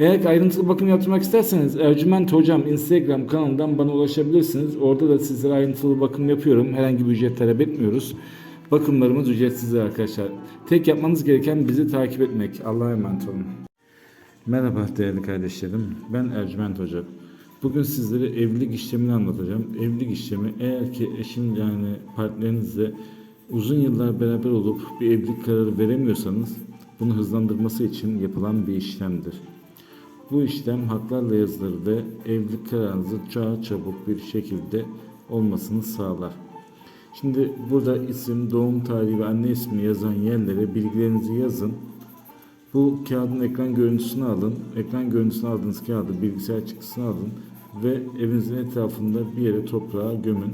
Eğer ayrıntılı bakım yaptırmak isterseniz Ercüment Hocam Instagram kanalından bana ulaşabilirsiniz. Orada da sizlere ayrıntılı bakım yapıyorum. Herhangi bir ücret talep etmiyoruz. Bakımlarımız ücretsizdir arkadaşlar. Tek yapmanız gereken bizi takip etmek. Allah'a emanet olun. Merhaba değerli kardeşlerim. Ben Ercüment Hoca. Bugün sizlere evlilik işlemini anlatacağım. Evlilik işlemi eğer ki eşin yani partnerinizle uzun yıllar beraber olup bir evlilik kararı veremiyorsanız bunu hızlandırması için yapılan bir işlemdir. Bu işlem haklarla yazılır ve evlilik kararınızı daha çabuk bir şekilde olmasını sağlar. Şimdi burada isim, doğum tarihi ve anne ismi yazan yerlere bilgilerinizi yazın. Bu kağıdın ekran görüntüsünü alın. Ekran görüntüsünü aldığınız kağıdı bilgisayar çıktısını alın ve evinizin etrafında bir yere toprağa gömün.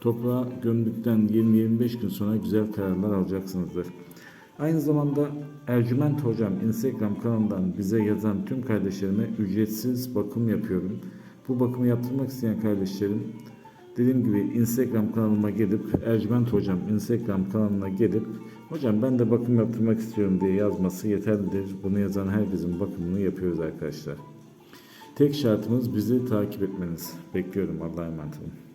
Toprağa gömdükten 20-25 gün sonra güzel kararlar alacaksınızdır. Aynı zamanda Ercüment Hocam Instagram kanalından bize yazan tüm kardeşlerime ücretsiz bakım yapıyorum. Bu bakımı yaptırmak isteyen kardeşlerim dediğim gibi Instagram kanalıma gelip Ercüment Hocam Instagram kanalına gelip Hocam ben de bakım yaptırmak istiyorum diye yazması yeterlidir. Bunu yazan herkesin bakımını yapıyoruz arkadaşlar. Tek şartımız bizi takip etmeniz. Bekliyorum. Allah'a emanet olun.